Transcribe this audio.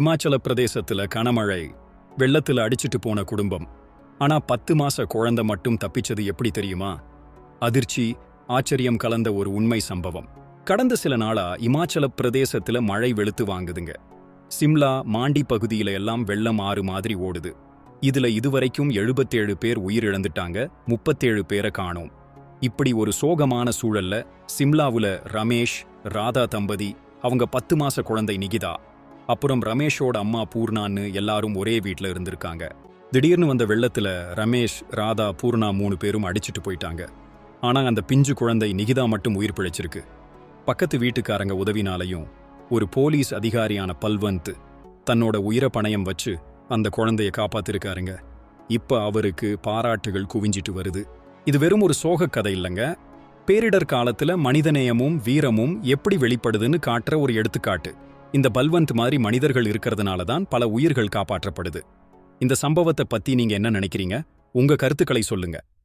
இமாச்சல பிரதேசத்துல கனமழை வெள்ளத்துல அடிச்சிட்டு போன குடும்பம். ஆனா பத்து மாச குழந்தை மட்டும் தப்பிச்சது எப்படி தெரியுமா? அதிர்ச்சி ஆச்சரியம் கலந்த ஒரு உண்மை சம்பவம். கடந்த சில நாளா இமாச்சல பிரதேசத்துல மழை வெளுத்து வாங்குதுங்க. சிம்லா மாண்டி பகுதியில எல்லாம் வெள்ளம் ஆறு மாதிரி ஓடுது. இதுல இதுவரைக்கும் எழுபத்தேழு பேர் உயிரிழந்துட்டாங்க முப்பத்தேழு பேரை காணோம். இப்படி ஒரு சோகமான சூழல்ல சிம்லாவுல ரமேஷ் ராதா தம்பதி அவங்க பத்து மாச குழந்தை நிகிதா அப்புறம் ரமேஷோட அம்மா பூர்ணான்னு எல்லாரும் ஒரே வீட்ல இருந்திருக்காங்க. திடீர்னு வந்த வெள்ளத்துல ரமேஷ் ராதா பூர்ணா மூணு பேரும் அடிச்சிட்டு போயிட்டாங்க. ஆனா அந்த பிஞ்சு குழந்தை நிகிதா மட்டும் உயிர் பிழைச்சிருக்கு. பக்கத்து வீட்டுக்காரங்க உதவினாலையும் ஒரு போலீஸ் அதிகாரியான பல்வந்த் தன்னோட உயிரை பணயம் வச்சு அந்த குழந்தைய காப்பாத்திருக்காருங்க. இப்ப அவருக்கு பாராட்டுகள் குவிஞ்சிட்டு வருது. இது வெறும் ஒரு சோகக் கதை இல்லைங்க. பேரிடர் காலத்துல மனிதநேயமும் வீரமும் எப்படி வெளிப்படுதுன்னு காட்டுற ஒரு எடுத்துக்காட்டு. இந்த பல்வந்த் மாதிரி மனிதர்கள் இருக்கிறதுனால தான் பல உயிர்கள் காப்பாற்றப்படுது. இந்த சம்பவத்தை பத்தி நீங்க என்ன நினைக்கிறீங்க? உங்க கருத்துக்களை சொல்லுங்க.